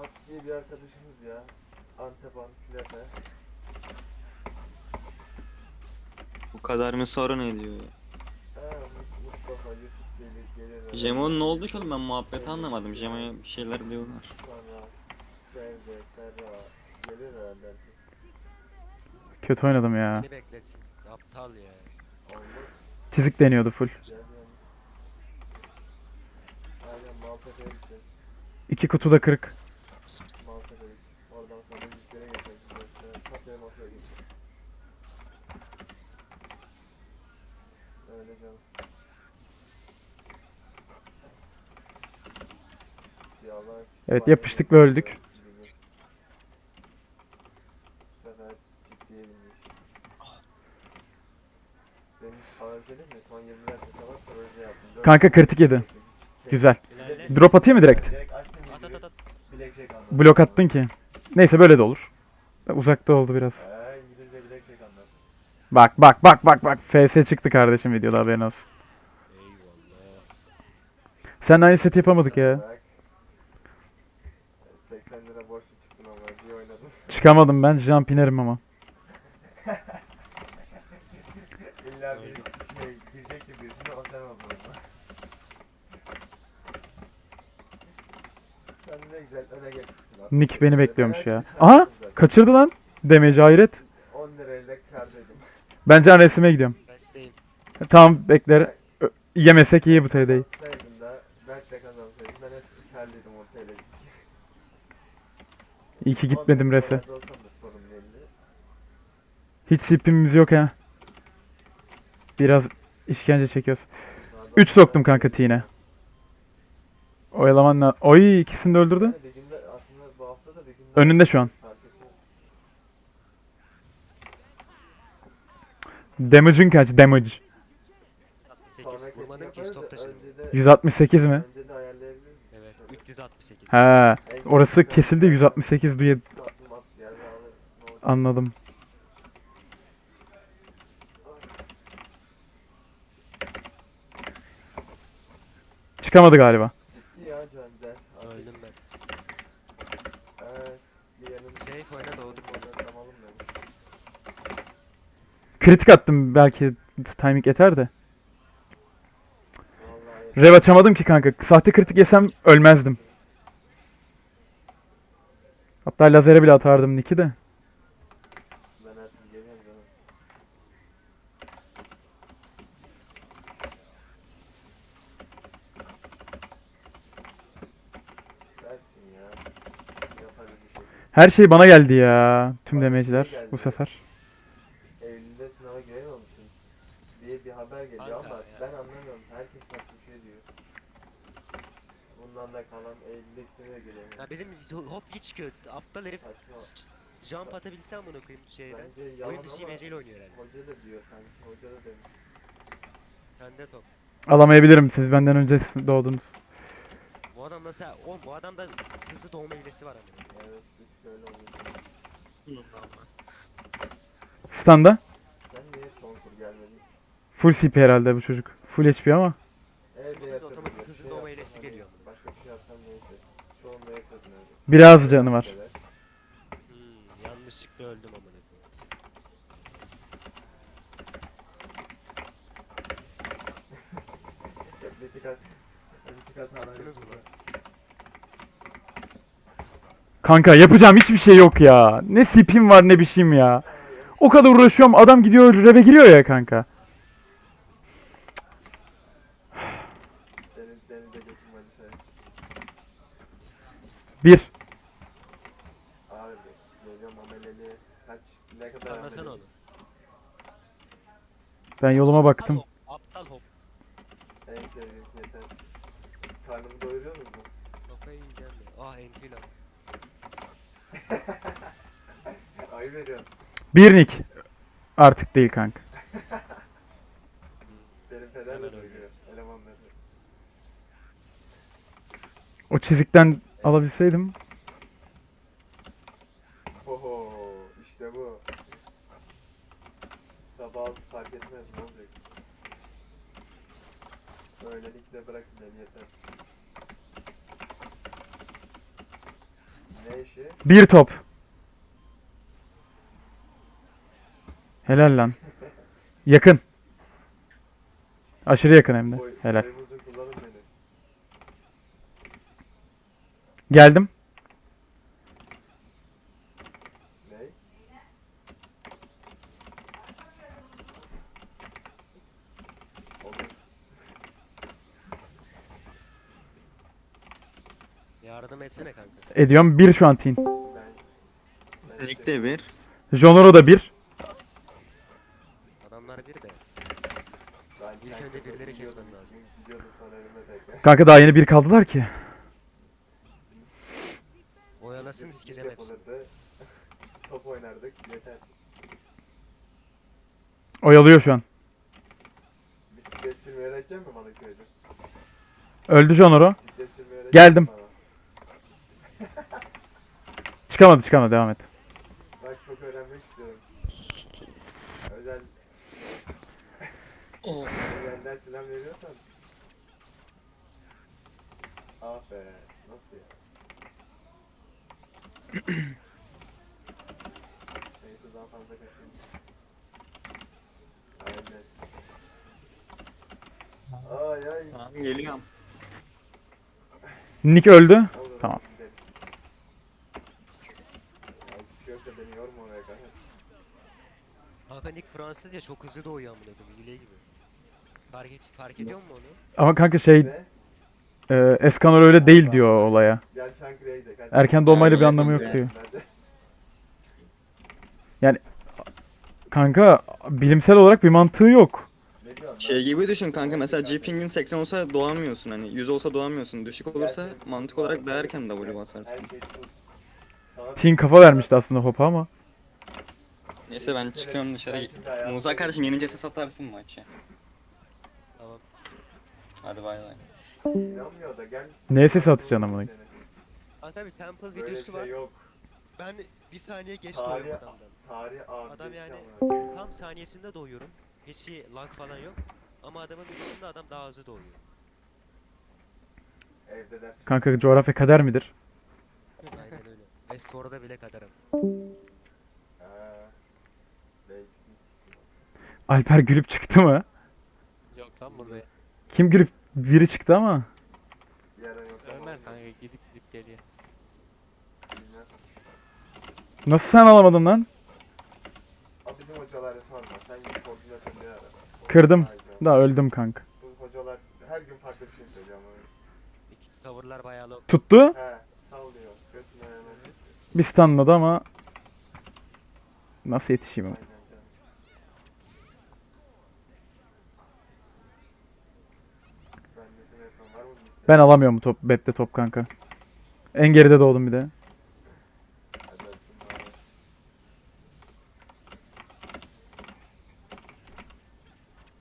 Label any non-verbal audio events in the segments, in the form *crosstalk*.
Fatih diye bir arkadaşımız ya. Antepan, Künefe. Bu kadar mı sorun ediyor ya? Ha, Mustafa, Yusuf gelir, gelir. Jemon ne oldu ki oğlum ben muhabbeti anlamadım. Jemon'a bir şeyler diyorlar. Sonra Sevde, Serra. Gelir herhalde. Kötü oynadım ya. Beni bekletsin. Aptal ya. Olmaz. Çizik deniyordu full. Yani. Aynen Maltepe'ye gideceğiz. İki kutu da kırık. Maltepe'ye Oradan sonra yüzlere geçeceğiz. Evet, kafeye masaya gideceğiz. Öyle canım. Ya Allah- Evet, yapıştık ve öldük. Bu sefer ciddiye bindik. Benim sana söyleyeyim mi? Son 20 dakika kadar proje yaptım. Dört Kanka kritik yedi. Güzel. Drop atayım mı direkt? Blok attın ki. Neyse böyle de olur. Uzakta oldu biraz. Eee İngilizce Blackjack anladım. Bak bak bak bak bak. FS çıktı kardeşim videoda haberin olsun. Eyvallah. Sen aynı seti yapamadık ya. Bak. 80 lira borçlu çıktın ama bir oynadım. Çıkamadım ben. Jump inerim ama. *laughs* İlla bir şey girecekti birisine o sen oldun ama. Sen ne güzel öne geçmişsin aslında. Nick beni bekliyormuş ya. Aha! Kaçırdı lan. Demeci hayret. Ben can resime gidiyorum. Besteyim. Tamam bekler. Ö- Yemesek iyi bu TD'yi. Da ben hep o. İyi ki gitmedim 10 rese. lirada olsam da sorun değildi. Hiç sipimiz yok ha. Biraz işkence çekiyoruz. Daha 3 da- soktum kanka tine. Oyalaman Oy ikisini de öldürdü. Aslında bu hafta da Önünde şu an. fark etmez. Damage'ın kaç? Damage. 68. Sonraki Vurmadım ki yaparız stop da taşıdım. önce de- 168 mi? Önce de ayarlayabiliriz. Evet 368. He. Orası kesildi 168 diye anladım. Çıkamadı galiba. Öldüm ben. Evet. Bir yanım Safe oyna doğdum. Oynatalım dedim. Kritik attım belki timing yeter de. Rev açamadım ki kanka. Sahte kritik yesem ölmezdim. Hatta lazere bile atardım Nick'i de. Her şey bana geldi ya. Tüm demeciler bu sefer. Eylül'de sınava girememişsin diye bir ama ya. ben anlamıyorum. Herkes nasıl bir şey diyor. Bundan da kalan Eylül'de sınava giremiyor. Ya bizim hop hiç çıkıyor. Aptal herif Saçma. jump atabilsem bunu koyayım şeyden. Bence yalan Oyun dışı ama imeceyle oynuyor herhalde. hoca da diyor sanki. Hoca da demiş. Sende top. Alamayabilirim siz benden önce doğdunuz. Bu adam mesela o bu adamda hızlı doğma hilesi var hani. Evet hiç böyle oluyor. Standa. Sen niye son tur gelmedin? Full CP herhalde bu çocuk. Full HP ama. Otomatik şey geliyor. Biraz canı var. Hmm, yanlışlıkla öldüm amına koyayım. Mı lan? Kanka yapacağım hiçbir şey yok ya. Ne CP'm var ne bir şeyim ya. O kadar uğraşıyorum adam gidiyor reve giriyor ya kanka. Bir. Abi geliyorum ameleli. Kaç ne kadar Anlasana ameleli? onu. Ben yoluma Aptal baktım. hop. Aptal hop. En sevdiğim yeter. Karnımı doyuruyor musun? Kafayı yiyeceğim ya. Ah lan. Bir nick. Artık değil kanka. Benim peder Hemen. O çizikten alabilseydim. Oho işte bu. Sabah fark etmez ne olacak? Böylelikle bırakın beni yeter. Ne işi? Bir top. Helal lan. *laughs* Yakın. Aşırı yakın hem de. Helal. Geldim. Yardım etsene kanka. Ediyorum. Bir şu an teen. Ben Ligde bir. Jonoro da bir. Adamlar bir de. Ben İlk önce birileri kesmen lazım. Kanka daha yeni bir kaldılar ki. Biz sikeceğim hepsini. *laughs* Top oynardık yeter. Oyalıyor şu an. Bisiklet sürmeyi öğretecek mi bana köyde? Öldü Jonoro. Bisiklet sürmeyi öğretecek Geldim. mi bana? *laughs* Çıkamadı çıkamadı devam et. Ben çok öğrenmek istiyorum. Özel özel ders falan veriyorsan. Ah be. Nasıl ya? Neyse daha fazla kaçayım. Aynen. Ay ay. Tamam geliyorum. Nick öldü. Tamam. Ya. Kanka Nick Fransızca çok hızlı doğuyor amına koyayım. Hile gibi. Fark, et, fark ediyor musun onu? Ama kanka şey Ve e, Eskanor öyle değil diyor olaya. Erken doğmayla bir anlamı yok diyor. Bence. Kanka bilimsel olarak bir mantığı yok. Şey gibi düşün kanka mesela G-Ping'in 80 olsa doğamıyorsun hani 100 olsa doğamıyorsun. Düşük olursa mantık olarak daha erken W basarsın. Her şey kafa vermişti aslında hopa ama. Neyse ben çıkıyorum dışarı. Musa kardeşim yenince ses atarsın maçı. Hadi bay bay. İnanmıyor da gel. Neye ses atacaksın amına? Kanka bir temple Böyle videosu şey var. yok. Ben bir saniye geç Tarih- doğuyorum adamdan. Tarih abi. Adam yani tam saniyesinde doğuyorum. Hiçbir lag falan yok. Ama adamın videosunda adam daha hızlı doğuyor. Evde ders. Kanka coğrafya kader midir? Aynen öyle. Westworld'a bile kadarım. Belki. Alper gülüp çıktı mı? Yok lan buraya. Kim gülüp biri çıktı ama. Ömer kanka gidip gidip geliyor. Nasıl sen alamadın lan? Bizim hocalara sorma. Sen git koordinatörlüğe ara. Kırdım. Haydi. Da öldüm kanka. Bu hocalar her gün farklı bir şey söylüyor ama. İki tavırlar bayağı low. Tuttu. He. Sallıyor. Götüne. Bir stunladı ama. Nasıl yetişeyim? Aynen canım. Ben de şunu yapıyorum. Var mı bir isteğin? Ben alamıyorum top. Bepte top kanka. En geride doğdum bir de.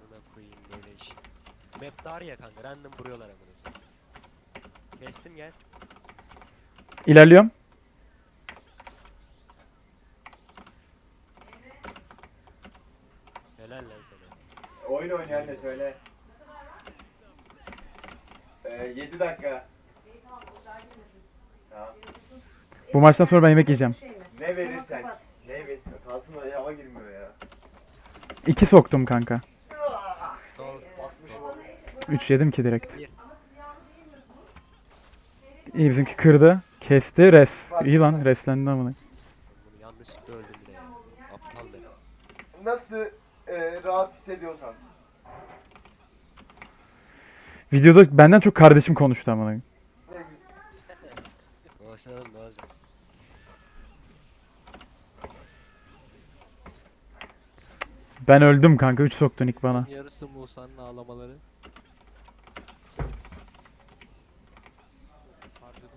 Buna koyayım böyle iş. Map dar ya kanka random vuruyorlar amına. Kestim gel. İlerliyorum. Helal lan sana. Oyun oynuyor anne söyle. Ee, 7 dakika. Tamam. Bu maçtan sonra ben yemek yiyeceğim. Ne verirsen. Ne verirsen. Kalsın oraya hava girmiyor ya. İki soktum kanka. Üç yedim ki direkt. İyi bizimki kırdı. Kesti. Res. İyi lan. Reslendi amına. Bunu yanlışlıkla öldüm bile ya. Aptal. Nasıl e, rahat hissediyorsan. Videoda benden çok kardeşim konuştu amına. Lazım. Ben öldüm kanka. Üç soktun ilk bana. Yarısı Musa'nın ağlamaları. Harcadım.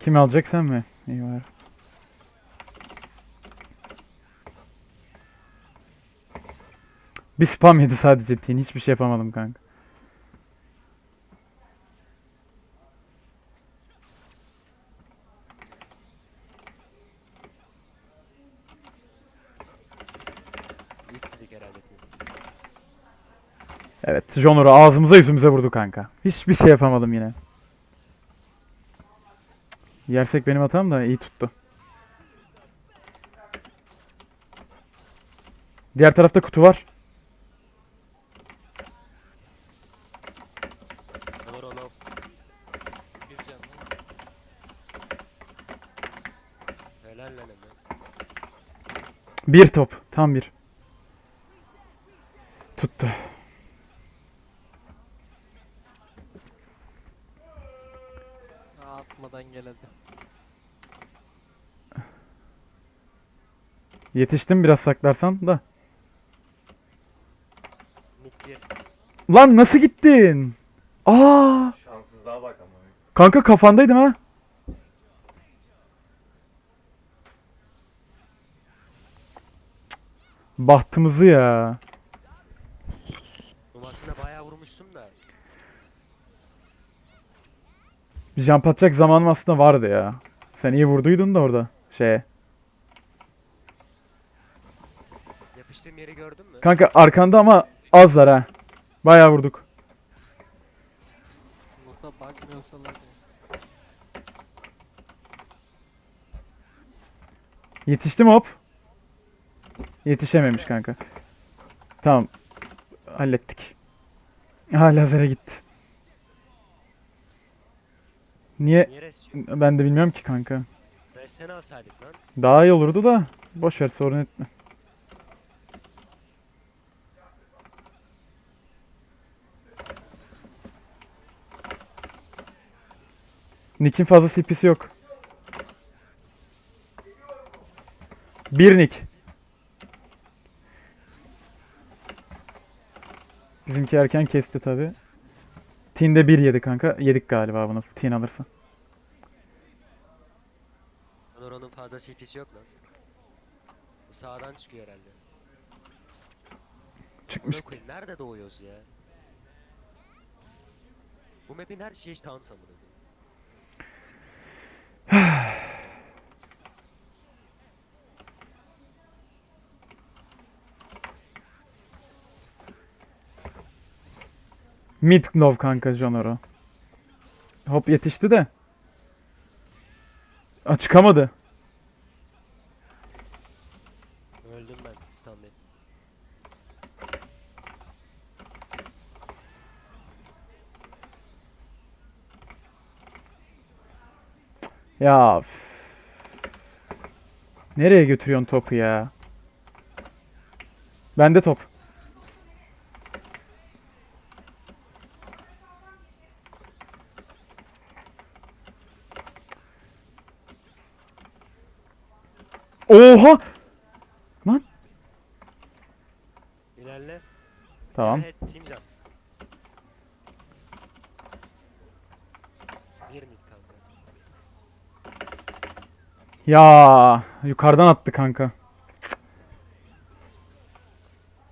Kim alacak sen mi? İyi var. Bir spam yedi sadece Teen. Hiçbir şey yapamadım kanka. Evet, Jonor'u ağzımıza yüzümüze vurdu kanka. Hiçbir şey yapamadım yine. Yersek benim hatam da iyi tuttu. Diğer tarafta kutu var. Olur oğlum. Bir can lan. Helal lan Emre. Bir top. Tam bir. Tuttu. Atmadan gel hadi. Yetiştim biraz saklarsan da. Lan nasıl gittin? Aa! Şanssızlığa bak ama. Kanka kafandaydım ha. Bahtımızı ya. Numarasına bayağı vurmuşsun da. Bir jump atacak zamanım aslında vardı ya. Sen iyi vurduydun da orada. Şeye. Yapıştığım yeri gördün mü? Kanka arkanda ama azlar ha. Bayağı vurduk. Nota bakmıyorsa lan. Yetişti mi hop? Yetişememiş kanka. Tamam. Hallettik. Ha lazere gitti. Niye? Ben de bilmiyorum ki kanka. Ressene alsaydık lan. Daha iyi olurdu da. Boş ver sorun etme. Nick'in fazla CP'si yok. Bir Nick. Bizimki erken kesti tabi. Teen'de bir yedi kanka. Yedik galiba bunu. Teen alırsa. Onur onun fazla CP'si yok lan. Bu sağdan çıkıyor herhalde. Çıkmış. Amına koyayım nerede doğuyoruz ya? Bu map'in her şeyi şans amına koyayım. *sighs* *sighs* *sighs* Mid love kanka Jonoro. Hop yetişti de. Aa, çıkamadı. Öldüm ben standayım. Ya. üf. Nereye götürüyorsun topu ya? Bende top. Oha! İlerle. Tamam. Evet. Bir mid. Ya yukarıdan attı kanka.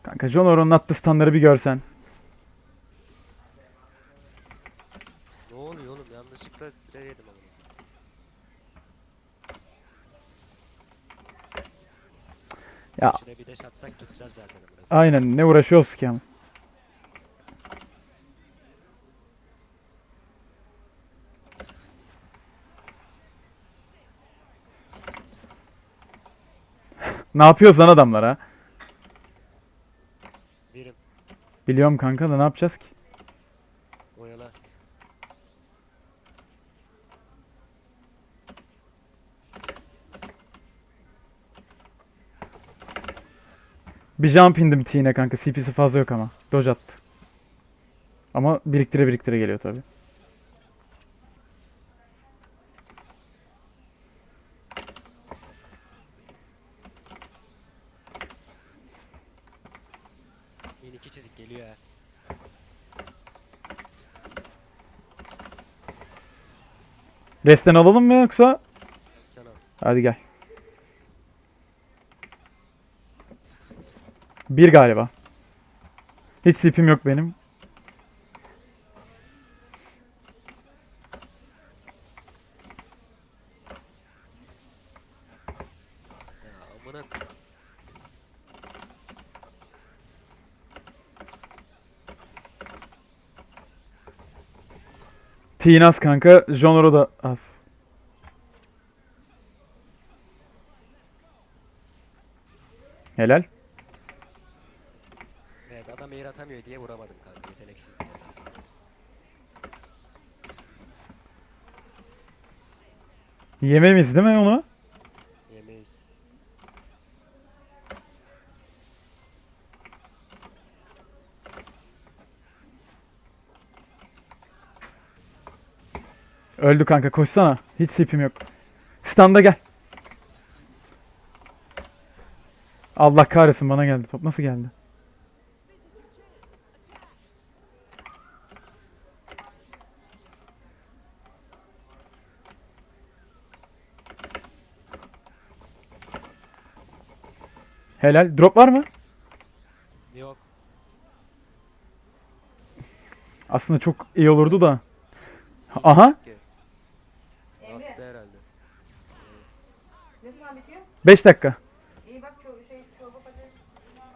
Kanka John Oron'un attığı standları bir görsen. Ne oluyor oğlum yanlışlıkla bire yedim amına. Ya. Bir deş atsak tutacağız zaten. Aynen ne uğraşıyoruz ki ama. *laughs* ne yapıyoruz lan adamlara? Biliyorum kanka da ne yapacağız ki? Bir jump indim T'ine kanka. CP'si fazla yok ama. Dodge attı. Ama biriktire biriktire geliyor tabi. İki çizik geliyor ha. Resten alalım mı yoksa? Al. Hadi gel. Bir galiba. Hiç sipim yok benim. T'in az kanka. Jonoro da az. Helal. Adam air atamıyor diye vuramadım kanka yeteneksiz diye. Yemeğimiz değil mi onu? Yemeyiz. Öldü kanka koşsana. Hiç sipim yok. Standa gel. Allah kahretsin bana geldi. Top nasıl geldi? Helal. Drop var mı? Yok. Aslında çok iyi olurdu da. Aha. Emre Attı herhalde. ne zaman bitiyor? 5 dakika. İyi bak ço- şey çorba patates.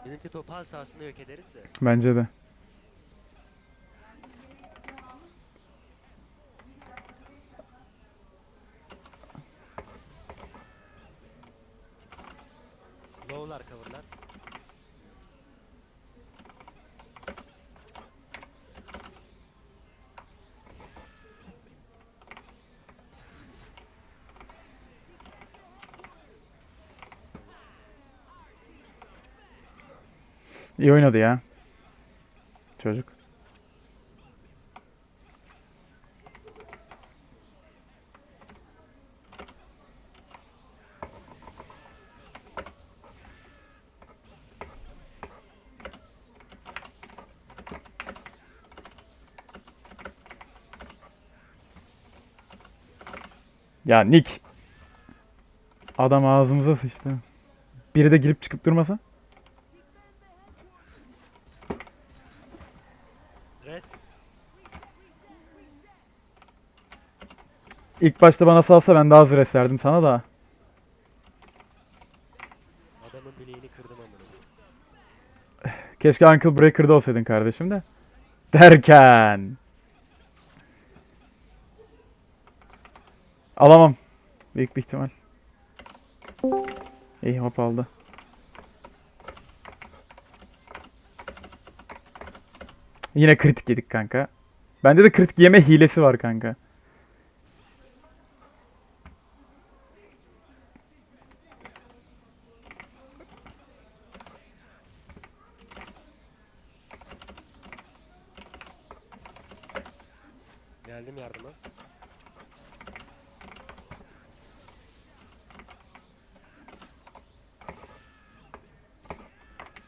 Bizimki topal sahasını yok ederiz de. Bence de. İyi oynadı ya. Çocuk. Ya Nick. Adam ağzımıza sıçtı. Biri de girip çıkıp durmasa. İlk başta bana salsa ben daha az reslerdim sana da. Adamın bileğini kırdım amına. Keşke Uncle Breaker'da olsaydın kardeşim de. Derken. Alamam. Büyük bir ihtimal. İyi hop aldı. Yine kritik yedik kanka. Bende de kritik yeme hilesi var kanka. Geldim yardıma.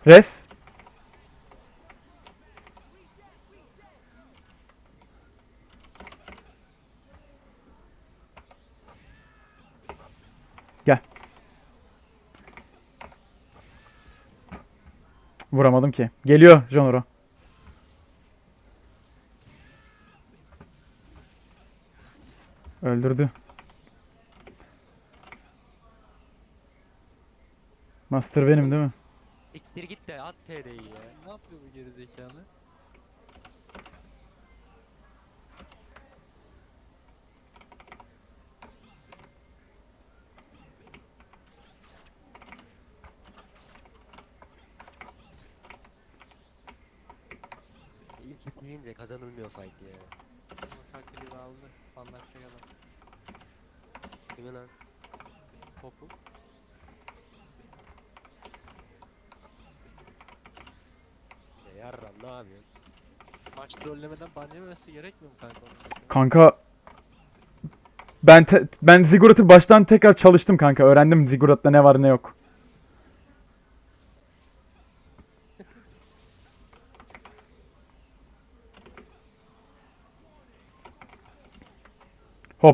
Res. Gel. Vuramadım ki. Geliyor Jonoro. Öldürdü. Master benim değil mi? Siktir git de at TD'yi ya. Ne yapıyor bu gerizekalı? İpliyim de kazanılmıyor fight ya. Gibi aldı. Anlatacak adam. Kimi lan? Topu. Ya yarram ne yapıyorsun? Maç trollemeden ban yememesi gerekmiyor mu kanka? Kanka ben te- ben Ziggurat'ı baştan tekrar çalıştım kanka. Öğrendim Ziggurat'ta ne var ne yok.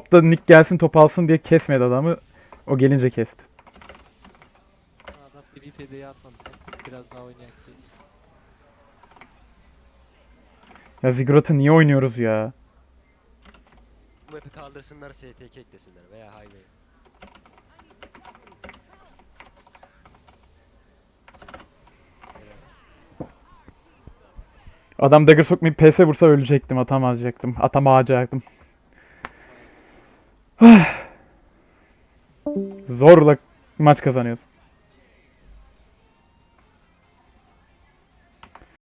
Hop'ta Nick gelsin top alsın diye kesmedi adamı. O gelince kesti. Adam free TD'yi atmadı. Biraz daha oynayak diye. Ya Ziggurat'ı niye oynuyoruz ya? Bu map'i kaldırsınlar STK eklesinler veya highway. Adam dagger sokmayıp PS vursa ölecektim. Atamayacaktım. Atamayacaktım. *sighs* Zorla maç kazanıyoruz.